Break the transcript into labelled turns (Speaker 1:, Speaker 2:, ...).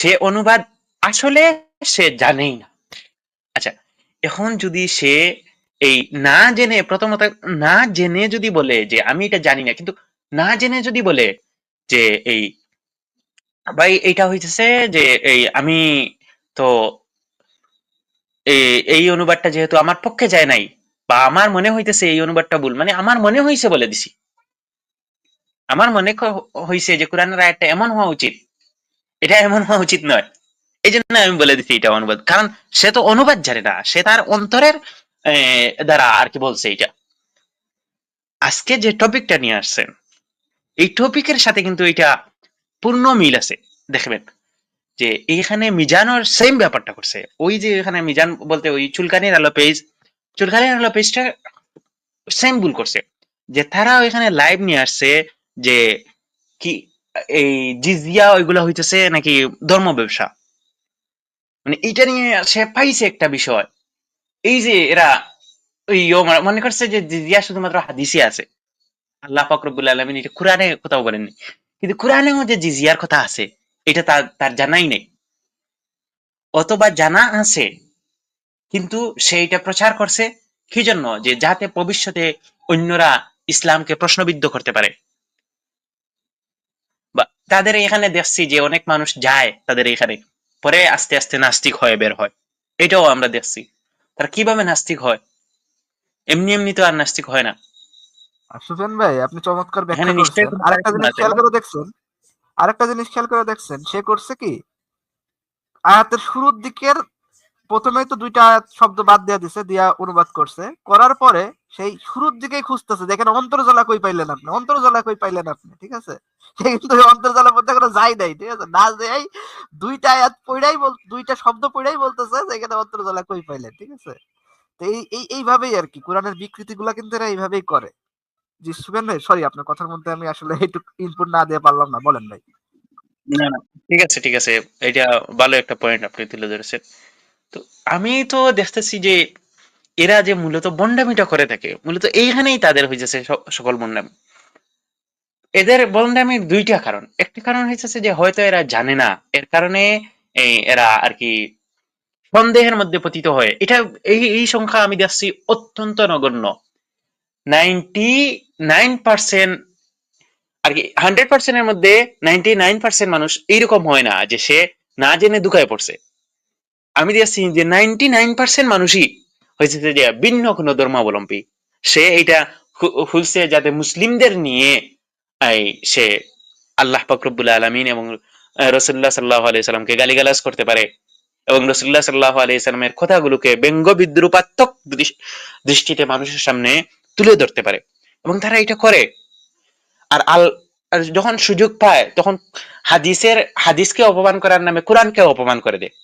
Speaker 1: সে অনুবাদ আসলে সে জানেই না। আচ্ছা এখন যদি সে এই না জেনে, প্রথমত না জেনে যদি বলে যে আমি এটা জানি না, কিন্তু না জেনে যদি বলে যে এই, ভাই এইটা হইতেছে যে এই আমি তো এই অনুবাদটা যেহেতু আমার পক্ষে যায় নাই, বা আমার মনে হইতেছে এই অনুবাদটা ভুল মানে আমার মনে হইছে বলে দিছি। আমার মনে হইছে যে কোরআনের আয়াতটা এমন হওয়া উচিত এটা এমন হওয়া উচিত নয়। এই জন্য আমি বলে দিচ্ছি এটা অনুবাদ। কারণ সে তো অনুবাদ জানে না, সে তার অন্তরের দ্বারা আর কি বলছে এটা। আজকে যে টপিকটা নিয়ে আসছেন, এই টপিকের সাথে কিন্তু এটা পূর্ণ মিল আছে। দেখবেন যে এইখানে মিজানোর সেম ব্যাপারটা করছে। ওই যে এখানে মিজান বলতে ওই চুলকানির আলো পেজ চুলকানির আলো পেজটা সেম ভুল করছে। যে তারা ওইখানে লাইভ নিয়ে আসছে যে কি এই জিজিয়া ওইগুলা হইতেছে নাকি ধর্ম ব্যবসা? মানে এইটা নিয়ে সে পাইছে একটা বিষয়। এই যে এরা ওই মনে করছে যে জিজিয়া শুধুমাত্র হাদিসে আছে। আল্লাহ ফাকরবুল আলমিন এটা কোরআনে কোথাও বলেননি। কিন্তু কোরআনেও যে জিজিয়ার কথা আছে, এটা তার তার জানাই নেই। অথবা জানা আছে, কিন্তু সে এটা প্রচার করছে কি জন্য? যে যাতে ভবিষ্যতে অন্যরা ইসলামকে প্রশ্নবিদ্ধ করতে পারে। তাদের এখানে দেখছি যে অনেক মানুষ যায় তাদের এখানে। পরে আস্তে আস্তে নাস্তিক হয়ে বের হয়। এটাও আমরা দেখছি। তারা কীভাবে নাস্তিক হয়? এমনি এমনি তো আর নাস্তিক হয় না।
Speaker 2: সুফিয়ান ভাই আপনি চমৎকার ব্যাখ্যা করছেন। আরেকটা জিনিস খেয়াল করে দেখছেন। আরেকটা জিনিস খেয়াল করে দেখছেন সে করছে কি? আয়াতের শুরুর দিকের প্রথমেই তো দুইটা শব্দ বাদ দিয়া দিছে, দিয়া অনুবাদ করছে। করার পরে সেই শুরুর দিকেই খুঁজতেছে, দেখেন অন্তর্জলা কই পাইলেন আপনি? অন্তর্জলা কই পাইলেন আপনি? ঠিক আছে? কিন্তু কোনো যাই নাই, ঠিক আছে? না যাই দুইটা পড়াই বল, দুইটা শব্দ পড়াই বলতেছে যে এখানে কই পাইলেন, ঠিক আছে? তো এই এই, এইভাবেই আর কি, কোরআনের বিকৃতি গুলা কিন্তু এরা এইভাবেই করে। জি, সুবেন ভাই সরি আপনার কথার মধ্যে আমি আসলে একটু ইনপুট না দিয়ে পারলাম না, বলেন ভাই।
Speaker 1: না ঠিক আছে ঠিক আছে, এটা ভালো একটা পয়েন্ট আপনি তুলে ধরেছেন। তো আমি তো দেখতেছি যে এরা যে মূলত বন্ডামিটা করে থাকে, মূলত এইখানেই তাদের হয়েছে সকল বন্ডামি। এদের বন্ডামির দুইটা কারণ। একটি কারণ হয়েছে যে হয়তো এরা জানে না, এর কারণে এরা আর কি সন্দেহের মধ্যে পতিত হয়। এটা, এই এই সংখ্যা আমি দেখছি অত্যন্ত নগণ্য। নাইনটি নাইন পার্সেন্ট আর কি, হান্ড্রেড পার্সেন্টের মধ্যে নাইনটি নাইন পার্সেন্ট মানুষ এইরকম হয় না যে সে না জেনে দুঃখায় পড়ছে। আমি দেখছি যে নাইনটি নাইন পার্সেন্ট মানুষই হয়েছে যে ভিন্ন কোনো ধর্মাবলম্বী। সে এটা খুলছে যাতে মুসলিমদের নিয়ে এই সে আল্লাহ পাকরবুল আলমিন এবং রসুল্লাহ সাল্লাহ আলাইসাল্লামকে গালিগালাজ করতে পারে এবং রসুল্লাহ সাল্লাহ আলাইসাল্লামের কথাগুলোকে ব্যঙ্গ বিদ্রুপাত্মক দৃষ্টিতে মানুষের সামনে তুলে ধরতে পারে এবং তারা এটা করে। আর আল যখন সুযোগ পায় তখন হাদিসের, হাদিসকে অপমান করার নামে কোরআনকে অপমান করে দেয়।